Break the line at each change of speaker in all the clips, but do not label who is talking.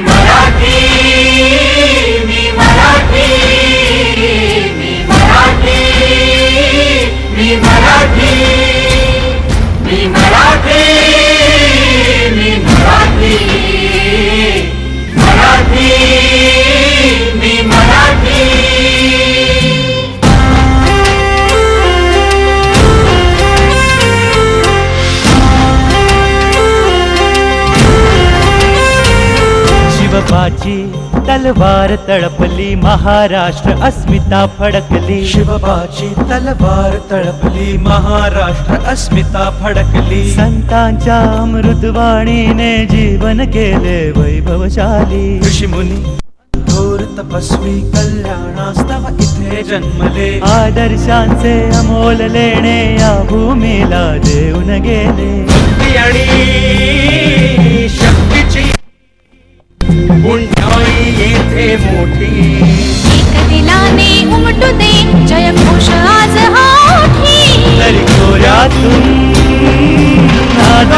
मी तलवार तड़पली महाराष्ट्र अस्मिता फडकली।
शिवबाची तलवार तळपली महाराष्ट्र अस्मिता फडकली।
संतांच्या अमृतवाणीने जीवन केले वैभवशाली।
ऋषीमुनी थोर तपस्वी कल्याणास्तव इथे जन्मले।
आदर्शांचे अमोल लेणे या भूमीला देऊन गेले।
आणि शक्तीची मोठी.
एक दिलाने उमटू दे जय घोष आज ओठी
तरी खोऱ्यातून नाद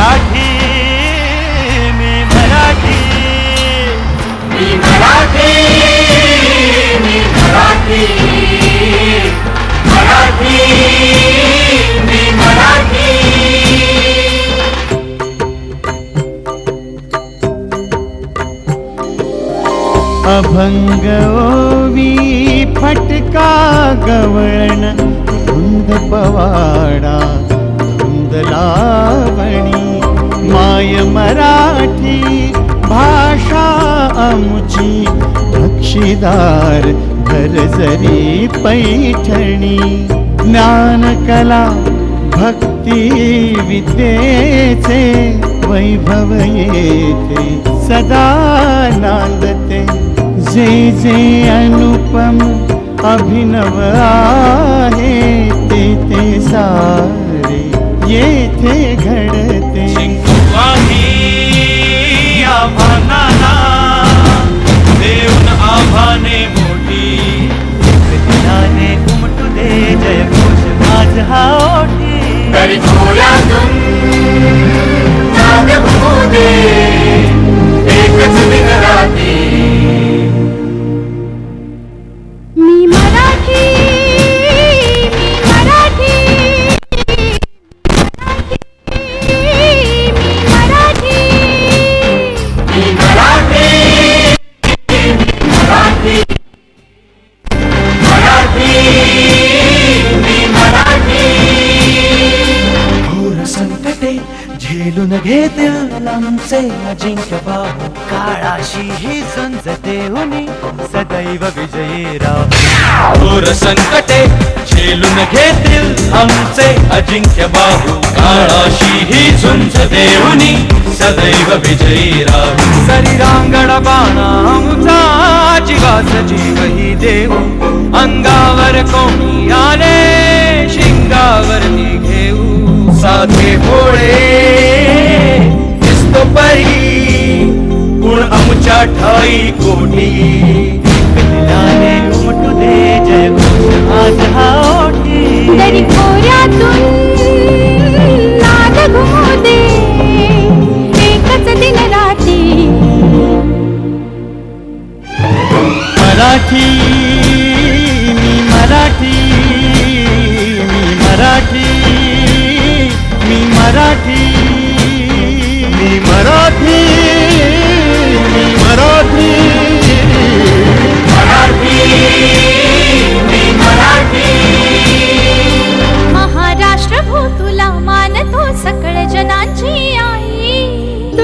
मराठी मी मराठी. मी मराठी मी मराठी. मराठी मी मराठी.
अभंग ओवी फटका गवळण धुंद पवाडा धुंद लावणी. माय मराठी भाषा आमची बक्षीदार धरजरी पैठणी. ज्ञानकला भक्ती विद्येचे वैभव येते सदा नांदते. जे जे अनुपम अभिनव आहे ते ते सारे येथे घडते.
आव्हानाला देऊन आव्हाने
आमचे अजिंक्य बाहू काळाशी ही झुंज देऊनी सदैव विजयी राहू
संकटे झेलून घेतील आमचे अजिंक्य बाहू काळाशी ही झुंज देऊनी सदैव विजयी राहू
शरीरांगण बाणा आमचा जीवास जीवही देऊ अंगावर कोणी आले शिंगावरती घेऊ.
সাথে পড়ে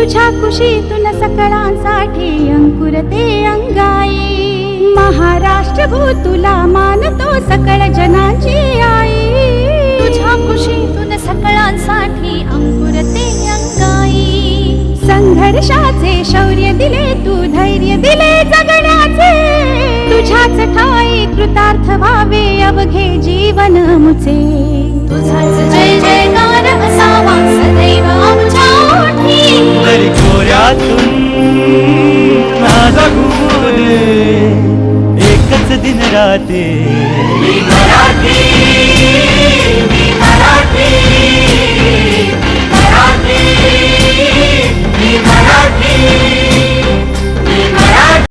तुझ्या कुशीतून सकळांसाठी अंकुरते अंगाई. महाराष्ट्र भू तुला मानतो सकळ जनाची आई. तुझ्या कुशीतून सकळांसाठी अंकुरते अंगाई. संघर्षाचे शौर्य दिले तू धैर्य दिले जगण्याचे. तुझ्याच ठाई कृतार्थ व्हावे अवघे जीवन मुचे. तुझाच जय
वाचून ना जगू एकच दिन राते मराठी मराठी.